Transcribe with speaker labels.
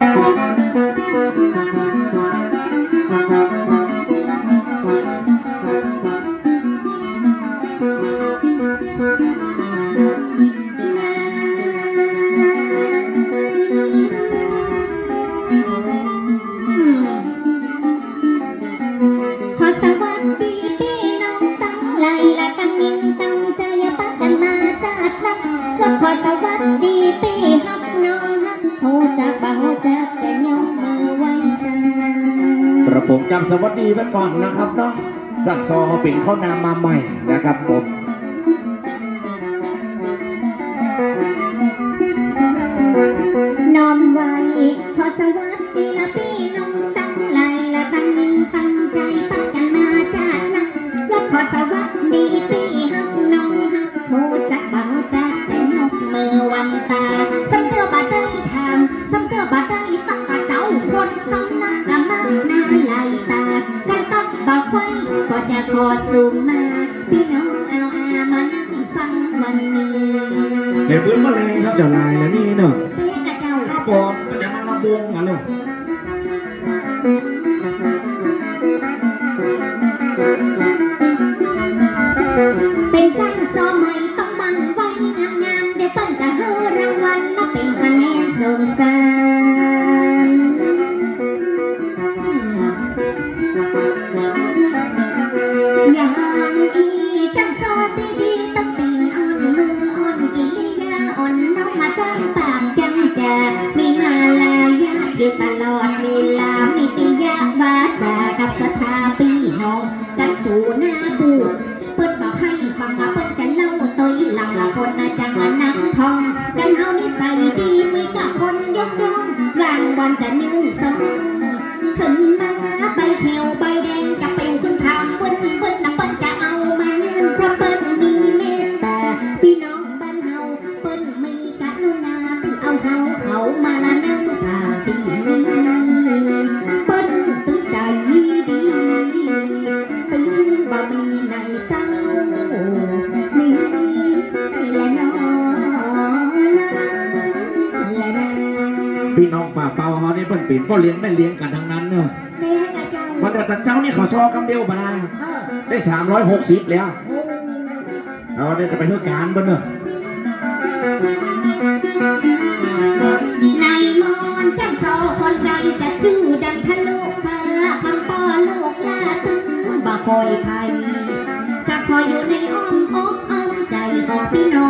Speaker 1: ขอสวัสดีพี่น้องตั้งไหลและตั้งยิ่งตั้งใจปักกันมาจัดนักแล้วขอสวัสดี
Speaker 2: ผมจำสวัสดีไว้ก่อนนะครับเนาะจากซอเป็นข้านามมาใหม่นะครับผม
Speaker 1: น้อมไว้ขอสวัสดีละพี่ สูงมาพี่น้องเอาอามานั่งฟังวันนี้
Speaker 2: เดี๋ยวพื้นแมลงครับเจ้าลายแล้วนี่เนาะ
Speaker 1: เต้กับเจ้า
Speaker 2: ครับผมจะมาลำวงมาเลย
Speaker 1: เอยู่ตลอดเวลามีติยาวาจากับสถาปีน้องกันสู่หน้าบูเปิ้นบอกให้ฟังว่าเปิ้นจะเล่าตัวอีหลังละคนนะจังอันนักทอง กันเฮานิสัยดีมือกับคนยกย่องรางวัลจะยืนทรงขึ้นมาใบเขียวใบแดงกับเป็นคนทางเปิ้นเปิ้นนะเปิ้นจะเอามาเงินเพราะเปิ้นมีเมตตาพี่น้อง งทางที่นี้เปิ้นตึงใจดีตึงบ่มีในเต้านี่แหละน้อและนะ
Speaker 2: พี่น้องป่าเปาเขานี่เพิ่นเป็นพ่อเลี้ยงแม่เลี้ยงกันทั้งนั้นเนอะ
Speaker 1: แม่กับเจ้า
Speaker 2: วันแต่เจ้านี่เขาซอกำเดียวบานา
Speaker 1: เออ
Speaker 2: ได้สามร้อยหกสิบแล้วเอาได้จะไปเพื่อการบ้านเนอะ
Speaker 1: คอยไปจะคอยอยู่ในอ้อมอกอ้อมใจของพี่น้อง